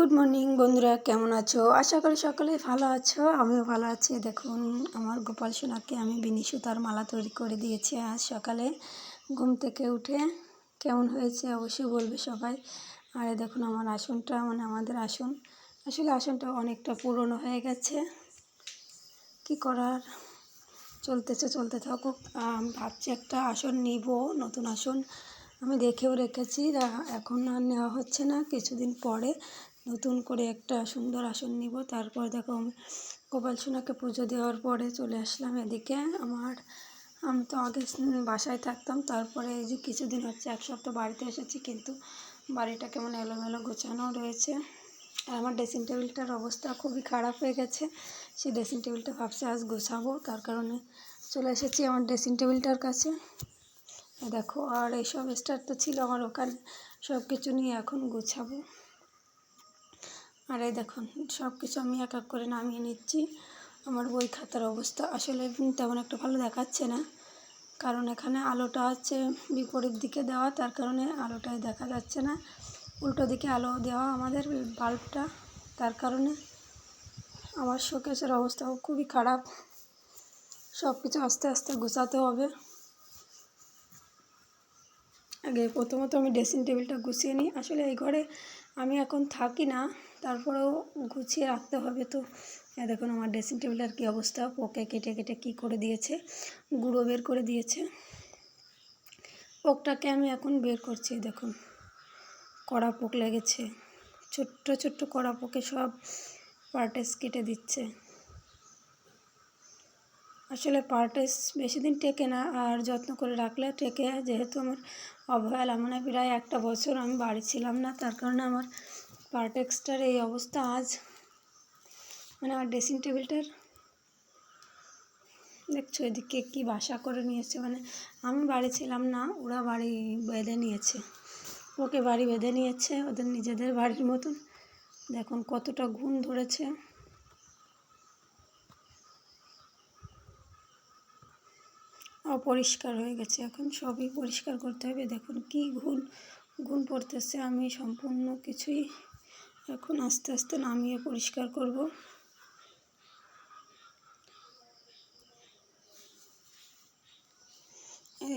Good morning বন্ধুরা। কেমন আছো? আশা করি সকলে ভালো আছো। আমিও ভালো আছি। দেখুন, আমার গোপাল সোনাকে আমি বিনি সুতার মালা তৈরি করে দিয়েছি আজ সকালে। ঘুম থেকে উঠে কেমন হয়েছে অবশ্যই বলবে সবাই। আর দেখুন, আমার আসনটা মানে আমাদের আসন। আসলে আসনটা অনেকটা পুরনো হয়ে গেছে। কি করার? চলতেছে, চলতে থাকুক। ভাবছি একটা আসন নিব, নতুন আসন আমি দেখেও রেখেছি। এখন আর নেওয়া হচ্ছে না। কিছুদিন পরে নতুন করে একটা সুন্দর আসন নিব। তারপর দেখো গোপাল সোনাকে পুজো দেওয়ার পরে চলে আসলাম এদিকে। আমার, আমি তো আগে বাসায় থাকতাম, তারপরে এই যে কিছুদিন হচ্ছে, এক সপ্তাহ বাড়িতে এসেছি, কিন্তু বাড়িটা কেমন এলোমেলো গোছানো রয়েছে। আর আমার ড্রেসিং টেবিলটার অবস্থা খুবই খারাপ হয়ে গেছে। সেই ড্রেসিং টেবিলটা ভাবছি আজ গোছাবো, তার কারণে চলে এসেছি আমার ড্রেসিং টেবিলটার কাছে। দেখো, আর এইসব স্টার তো ছিল আমার ওখানে সব কিছু নিয়ে এখন গোছাবো। আর এই দেখুন সব কিছু আমি এক এক করে নামিয়ে নিচ্ছি। আমার বই খাতার অবস্থা আসলে তেমন একটা ভালো দেখাচ্ছে না। কারণ এখানে আলোটা হচ্ছে বিপরীত দিকে দেওয়া, তার কারণে আলোটাই দেখা যাচ্ছে না। উল্টো দিকে আলো দেওয়া আমাদের বাল্বটা, তার কারণে আমার শোকেসের অবস্থাও খুবই খারাপ। সব কিছু আস্তে আস্তে গোছাতে হবে। আগে প্রথমত আমি ড্রেসিং টেবিলটা গুছিয়ে নিই। আসলে এই ঘরে আমি এখন থাকি না। তারপরেও গুছিয়ে রাখতে হবে তো। দেখুন আমার ড্রেসিং টেবিলের কী অবস্থা। পোকে কেটে কেটে কী করে দিয়েছে? গুঁড়ো বের করে দিয়েছে। পোকটাকে আমি এখন বের করছি, দেখুন। কড়া পোক লেগেছে। ছোট্ট ছোট্ট কড়া পোকে সব পার্টেস কেটে দিচ্ছে। আসলে পার্টেস বেশি দিন টেকে না, আর যত্ন করে রাখলে টেকে। যেহেতু আমার অবহেলা মানে প্রায় একটা বছর আমি বাড়ি ছিলাম না, তার কারণে আমার পার্টেক্সটার এই অবস্থা আজ। মানে আমার ড্রেসিং টেবিলটার দেখছ এদিকে কী বাসা করে নিয়েছে। মানে আমি বাড়ি ছিলাম না, ওরা বাড়ি বেঁধে নিয়েছে। ওকে বাড়ি বেঁধে নিয়েছে, ওদের নিজেদের বাড়ির মতন। দেখুন কতটা ঘুণ ধরেছে। অপরিষ্কার হয়ে গেছে, এখন সবই পরিষ্কার করতে হবে। দেখুন কি ঘুণ ঘুণ পড়তেছে। আমি সম্পূর্ণ কিছুই এখন আস্তে আস্তে নামিয়ে পরিষ্কার করব।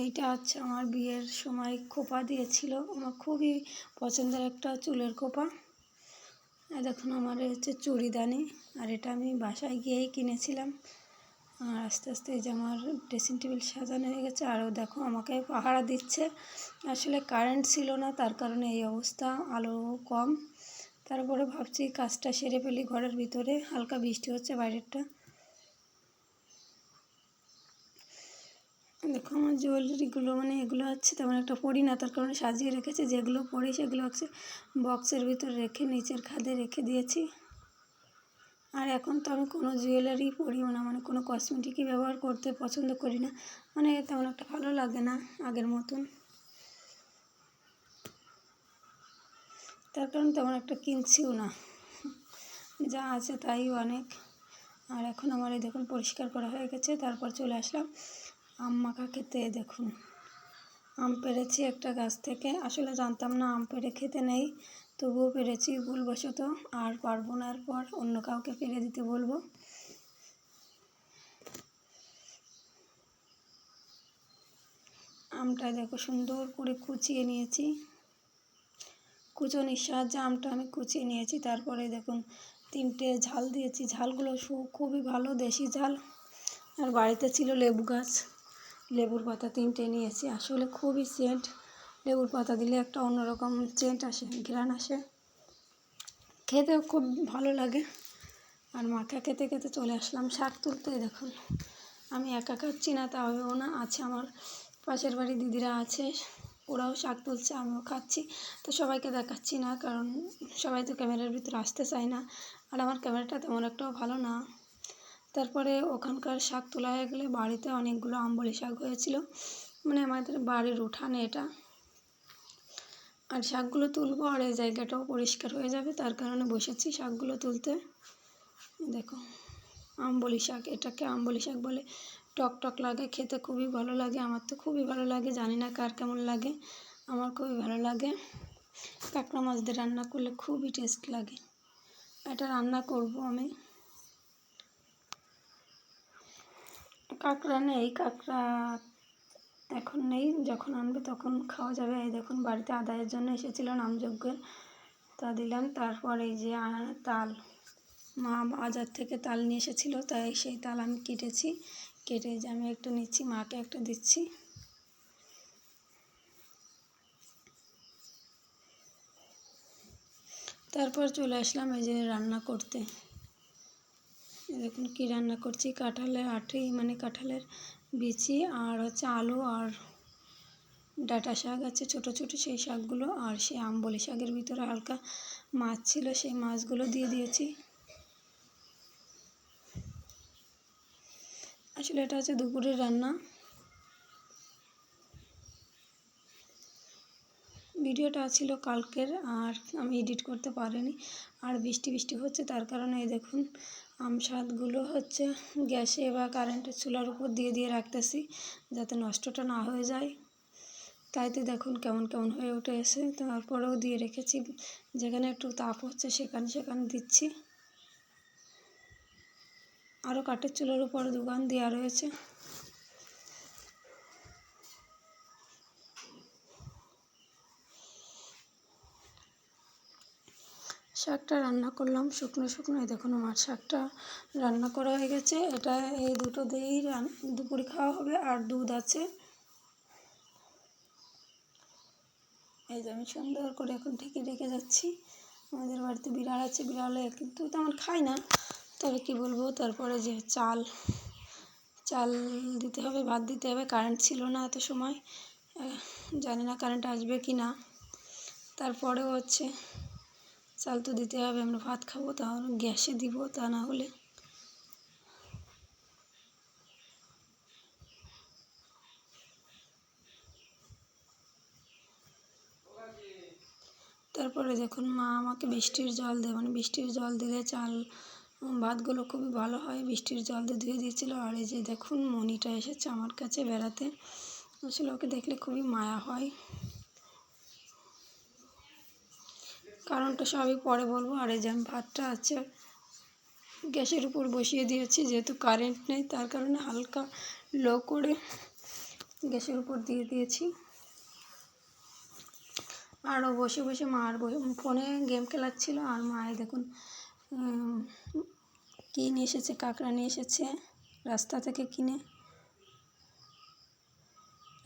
এইটা হচ্ছে আমার বিয়ের সময় খোপা দিয়েছিল। আমার খুবই পছন্দের একটা চুলের খোপা। দেখুন, আমার হচ্ছে চুড়িদানি, আর এটা আমি বাসায় গিয়েই কিনেছিলাম। আর আস্তে আস্তে এই যে আমার ড্রেসিং টেবিল সাজানো হয়ে গেছে আরও দেখো আমাকে পাহারা দিচ্ছে। আসলে কারেন্ট ছিল না, তার কারণে এই অবস্থা, আলো কম। তারপরে ভাবছি কাজটা সেরে ফেলি ঘরের ভিতরে, হালকা বৃষ্টি হচ্ছে বাইরেরটা। দেখো আমার জুয়েলারিগুলো মানে এগুলো হচ্ছে তেমন একটা পড়ি না, তার কারণে সাজিয়ে রেখেছি, যেগুলো পড়ি সেগুলো হচ্ছে বক্সের ভিতরে রেখে, নিচের খাদে রেখে দিয়েছি। আর এখন তো আমি কোনো জুয়েলারি পরিও না মানে কোনো কসমেটিকই ব্যবহার করতে পছন্দ করি না মানে তেমন একটা ভালো লাগে না আগের মতন। তার কারণ তেমন একটা কিনছিও না। যা আছে তাই অনেক। আর এখন আমার এই দেখুন পরিষ্কার করা হয়ে গেছে, তারপর চলে আসলাম আম মাখা খেতে দেখুন। আম পেরেছি একটা গাছ থেকে। আসলে জানতাম না আম পেরে খেতে নেই, তবুও পেরেছি ভুলবশত। আর পারব না এরপর অন্য কাউকে পেরে দিতে বলব। আমটা দেখো সুন্দর করে কুচিয়ে নিয়েছি। কুচনির সাহায্যে আমটা আমি কুচিয়ে নিয়েছি। তারপরে দেখুন, তিনটে ঝাল দিয়েছি। ঝালগুলো খুবই ভালো দেশি ঝাল। আর বাড়িতে ছিল লেবু গাছ। লেবুর পাতা তিনটে নিয়েছি। আসলে খুবই সেন্ট। লেবুর পাতা দিলে একটা অন্যরকম চেন্ট আসে, ঘ্রাণ আসে। খেতেও খুব ভালো লাগে। আর মাখা খেতে খেতে চলে আসলাম শাক তুলতে। দেখুন, আমি একা খাচ্ছি না তা হবেও না। আছে আমার পাশের বাড়ি দিদিরা আছে। ওরাও শাক তুলছে, আমিও খাচ্ছি। তো সবাইকে দেখাচ্ছি না, কারণ সবাই তো ক্যামেরার ভিতরে আসতে চায় না। আর আমার ক্যামেরাটা তেমন একটাও ভালো না। তারপরে ওখানকার শাক তোলা হয়ে গেলে বাড়িতে অনেকগুলো আম্বলি শাক হয়েছিল। মানে আমাদের বাড়ির উঠানে এটা। আর শাকগুলো তুলবো আর এই জায়গাটাও পরিষ্কার হয়ে যাবে, তার কারণে বসেছি শাকগুলো তুলতে। দেখো, আম্বলি শাক, এটাকে আম্বলি শাক বলে। টক টক লাগে, খেতে খুবই ভালো লাগে, আমার তো খুবই ভালো লাগে, জানি না কার কেমন লাগে, আমার খুবই ভালো লাগে। কাঁকড়া মাছ দিয়ে রান্না করলে খুবই টেস্ট লাগে। এটা রান্না করব আমি। কাঁকড়া নেই, কাঁকড়া এখন নেই, যখন আনবে তখন খাওয়া যাবে। এই দেখুন, বাড়িতে আদায়ের জন্য এসেছিল নামযজ্ঞের, তা দিলাম। তারপর এই যে তাল। মা বাজার থেকে তাল নিয়ে এসেছিল, তাই সেই তাল আমি কেটেছি। কেটে আমি একটু নিচ্ছি, মাকে একটা দিচ্ছি। তারপর চলে আসলাম এই যে রান্না করতে। দেখুন কী রান্না করছি কাঁঠালের আটি মানে কাঁঠালের বিচি আর হচ্ছে আলু আর ডাঁটা শাক আছে ছোটো ছোটো, সেই শাকগুলো আর সেই আম্বলি শাকের ভিতরে হালকা মাছ ছিল, সেই মাছগুলো দিয়ে দিয়েছি। আসলে এটা হচ্ছে দুপুরের রান্না। ভিডিওটা ছিল কালকের, আর আমি এডিট করতে পারিনি। আর বৃষ্টি বৃষ্টি হচ্ছে, তার কারণে এই দেখুন, আম স্বাদগুলো হচ্ছে গ্যাসে বা কারেন্টের চুলার উপর দিয়ে দিয়ে রাখতেছি, যাতে নষ্টটা না হয়ে যায়। তাইতে দেখুন কেমন কেমন হয়ে উঠে এসে, তারপরেও দিয়ে রেখেছি। যেখানে একটু তাপ হচ্ছে, সেখানে সেখানে দিচ্ছি। আরও কাঠের চুলার উপর দোকান দেওয়া রয়েছে। শাকটা রান্না করলাম, শুকনো শুকনো। এই দেখুন আমার শাকটা রান্না করা হয়ে গেছে। এটা এই দুটো দিয়েই দুপুরে খাওয়া হবে আর দুধ আছে। এই যে আমি সুন্দর করে এখন ঢেকে রেখে যাচ্ছি। আমাদের বাড়িতে বিড়াল আছে, বিড়ালে কিন্তু তেমন খাই না। তবে কি বলব? তারপরে যে চাল চাল দিতে হবে, ভাত দিতে হবে কারেন্ট ছিল না এত সময়। জানি না কারেন্ট আসবে কি না। তারপরেও হচ্ছে চাল তো দিতে হবে, আমরা ভাত খাব তাহলে গ্যাসে দিব, তা না হলে। তারপরে দেখুন মা আমাকে বৃষ্টির জল দেয় মানে বৃষ্টির জল দিলে চাল ভাতগুলো খুবই ভালো হয়। বৃষ্টির জল দিয়ে ধুয়ে দিয়েছিলো। আর এই যে দেখুন, মণিটা এসেছে আমার কাছে বেড়াতে। আসলে ওকে দেখলে খুবই মায়া হয়। কারণটা সবই পরে বলব। আর এই যে আমি ভাতটা আছে, গ্যাসের উপর বসিয়ে দিয়েছি। যেহেতু কারেন্ট নেই, তার কারণে হালকা লো করে গ্যাসের উপর দিয়ে দিয়েছি। আরও বসে বসে মার ফোনে গেম খেলাচ্ছিল। আর মায়ে দেখুন কী নিয়ে এসেছে, কাঁকড়া নিয়ে এসেছে, রাস্তা থেকে কিনে,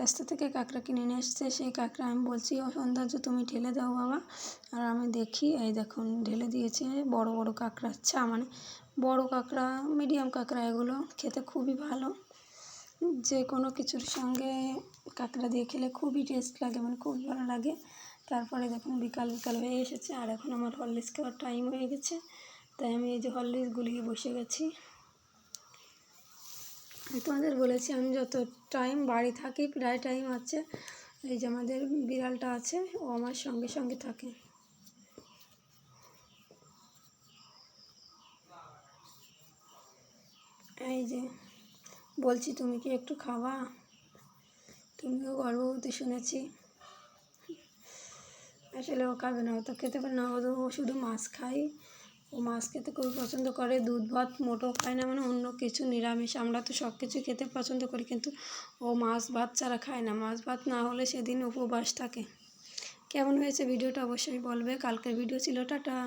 রাস্তা থেকে কাঁকড়া কিনে নিয়ে এসেছে, সেই কাঁকড়া আমি বলছি সৌন্দর্য তুমি ঢেলে দাও বাবা। আর আমি দেখি, এই দেখুন, ঢেলে দিয়েছে বড় বড় কাঁকড়া আচ্ছা মানে বড় কাঁকড়া মিডিয়াম কাঁকড়া, এগুলো খেতে খুবই ভালো। যে কোনো কিছুর সঙ্গে কাঁকড়া দিয়ে খেলে খুবই টেস্ট লাগে মানে খুবই ভালো লাগে। তারপরে দেখুন, বিকাল বিকাল হয়ে এসেছে, আর এখন আমার হরলিক্স খাওয়ার টাইম হয়ে গেছে। তাই আমি এই যে হরলিক্স গুলিয়ে বসে গেছি। তোমাদের বলেছি, আমি যত টাইম বাড়ি থাকি, প্রায় টাইম আছে, এই যে আমাদের বিড়ালটা আছে, ও আমার সঙ্গে সঙ্গে থাকে। এই যে, বলছি তুমি কি একটু খাওয়া তুমিও গর্ভবতী শুনেছি। আসলে ও খাবে না, ও তো খেতে পারে না, ও শুধু মাছ খায়। ও মাছ খেতে খুবই পছন্দ করে, দুধ, ভাত মোটেও খায় না মানে অন্য কিছু, নিরামিষ। আমরা তো সব কিছু খেতে পছন্দ করি কিন্তু ও মাছ, ভাত ছাড়া খায় না। মাছ, ভাত না হলে সেদিন উপবাস থাকে। কেমন হয়েছে ভিডিওটা অবশ্যই বলবে। কালকের ভিডিও ছিল, টাটা।